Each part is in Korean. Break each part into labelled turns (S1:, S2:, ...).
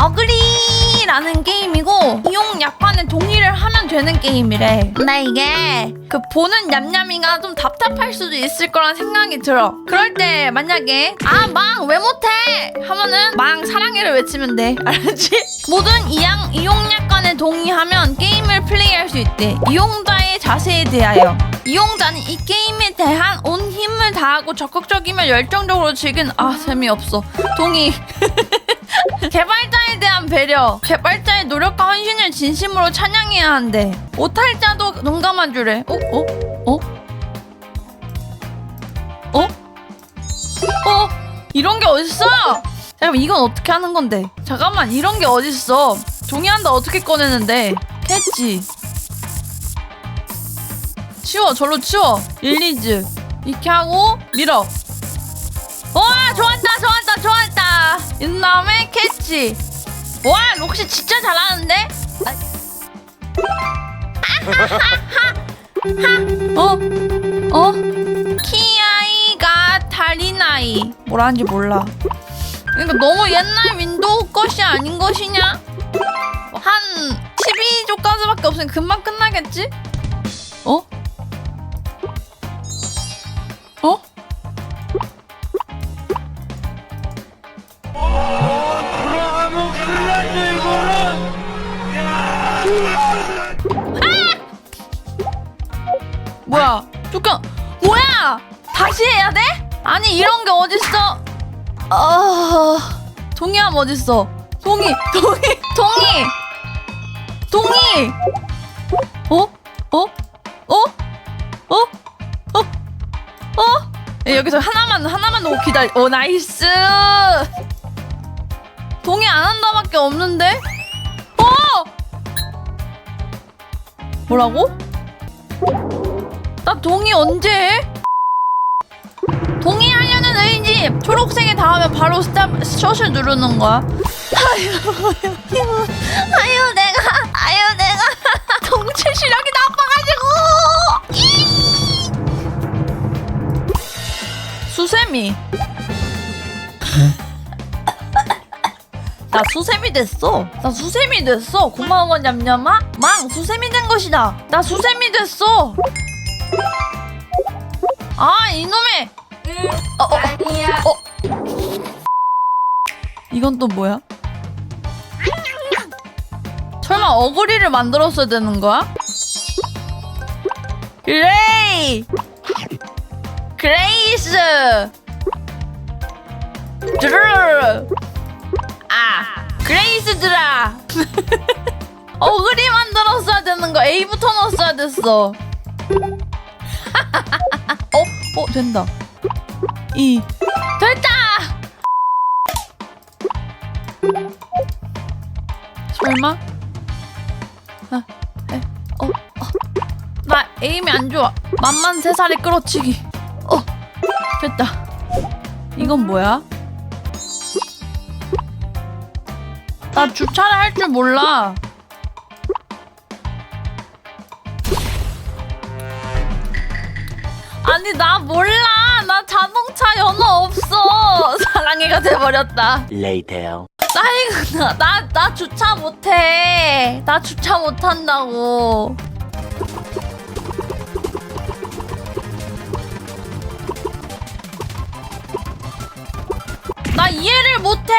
S1: 어그리라는 게임이고 이용 약관에 동의를 하면 되는 게임이래. 근데 이게 그 보는 냠냠이가 좀 답답할 수도 있을 거란 생각이 들어. 그럴 때 만약에 아 망 왜 못해 하면은 망 사랑해를 외치면 돼. 알았지? 모든 이양 이용 약관에 동의하면 게임을 플레이할 수 있대. 이용자의 자세에 대하여. 이용자는 이 게임에 대한 온 힘을 다하고 적극적이며 열정적으로 즐긴 아 재미없어. 동의. 대한 배려. 개발자의 노력과 헌신을 진심으로 찬양해야 한대. 오탈자도 농감한 줄에. 어? 어? 어? 어? 어? 이런 게 어딨어? 잠깐만 이건 어떻게 하는 건데? 잠깐만 이런 게 어딨어? 동의한다 어떻게 꺼내는데? 캐치. 치워 절로 치워. 릴리즈. 이렇게 하고 밀어. 와 좋았다 좋았다 좋았다 이 다음에 캐치 와 록시 진짜 잘하는데 어? 어? 키아이가 다리나이 뭐라는지 몰라 그러니까 너무 옛날 윈도우 것이 아닌 것이냐 한 12조까지밖에 없으니 금방 끝나겠지? 어? 어? 뭐야? 잠깐 뭐야? 다시 해야 돼? 아니 이런 게 어딨어? 아 동의함 어딨어? 동의 동의 동의 동의 어? 어? 어? 어? 어? 어? 야, 여기서 하나만 하나만 놓고 기다려. 오 나이스. 동의 안 한다밖에 없는데? 어? 뭐라고? 나 동의 언제 해? 동의하려는 의지 초록색에 닿으면 바로 스탑 셔틀 누르는 거야 아유 아유 아유 내가 아유 내가 동체 시력이 나빠가지고 이! 수세미 나 수세미 됐어. 나 수세미 됐어. 고마워 냠냠아. 망 수세미 된 것이다. 나 수세미 됐어. 아 이놈의. 어, 어, 어. 이건 또 뭐야? 설마 어구리를 만들었어야 되는 거야? 그레이. 그레이스. 드르르. 아 그레이스들아 어그리 만들었어야 되는 거 A부터 넣었어야 됐어 어? 어 된다 이 됐다 설마? 아, 에, 어, 어. 나 에임이 안 좋아 만만 세 살이 끌어치기 어 됐다 이건 뭐야? 나 주차를 할 줄 몰라. 아니 나 몰라. 나 자동차 연어 없어. 사랑해가 돼버렸다.
S2: Later
S1: 나 이거 나나 나 주차 못해. 나 주차 못한다고. 나 이해를 못해.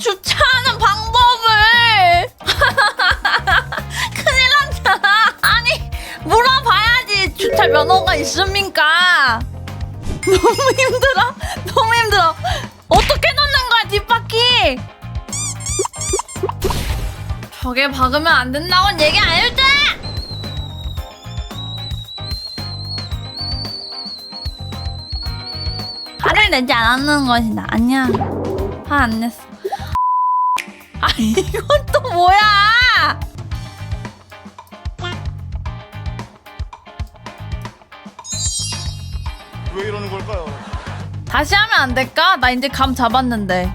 S1: 주차하는 방법을. 큰일 났다. 아니 물어봐야지 주차 면허가 있습니까? 너무 힘들어. 너무 힘들어. 어떻게 넣는 거야 뒷바퀴? 벽에 박으면 안 된다고는 얘기 안 해줬다. 화를 내지 않았는 것이다. 아니야. 화 안 냈어. 아 이건 또 뭐야?
S3: 왜 이러는 걸까요?
S1: 다시 하면 안 될까? 나 이제 감 잡았는데.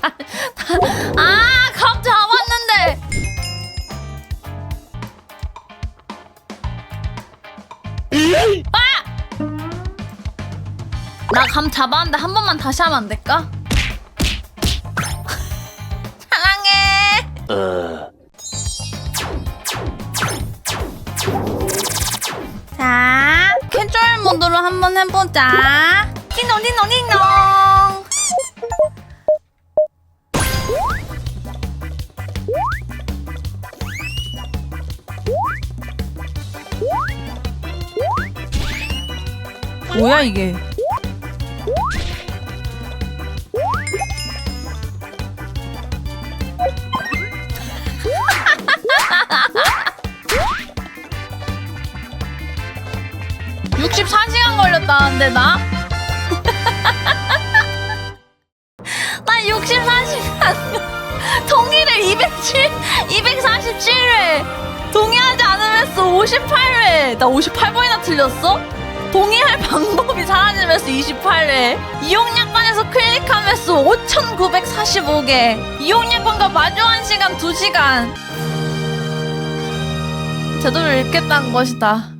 S1: 다- 다- 아, 감 잡았는데. 아! 나 감 잡았는데 한 번만 다시 하면 안 될까? 사랑해.
S2: 어...
S1: 자, 캐주얼 모드로 한번 해보자. 띵동 띵동 띵동. 뭐야 이게? (64시간) 걸렸다는데 나? 나 64시간 동의를 207 247회. 동의하지 않으면서 58회. 나 58번이나 틀렸어? 동의할 방법이 사라지면서 28회. 이용약관에서 클릭하면서 5945개. 이용약관과 마주한 시간 2시간. 제대로 읽겠다는 것이다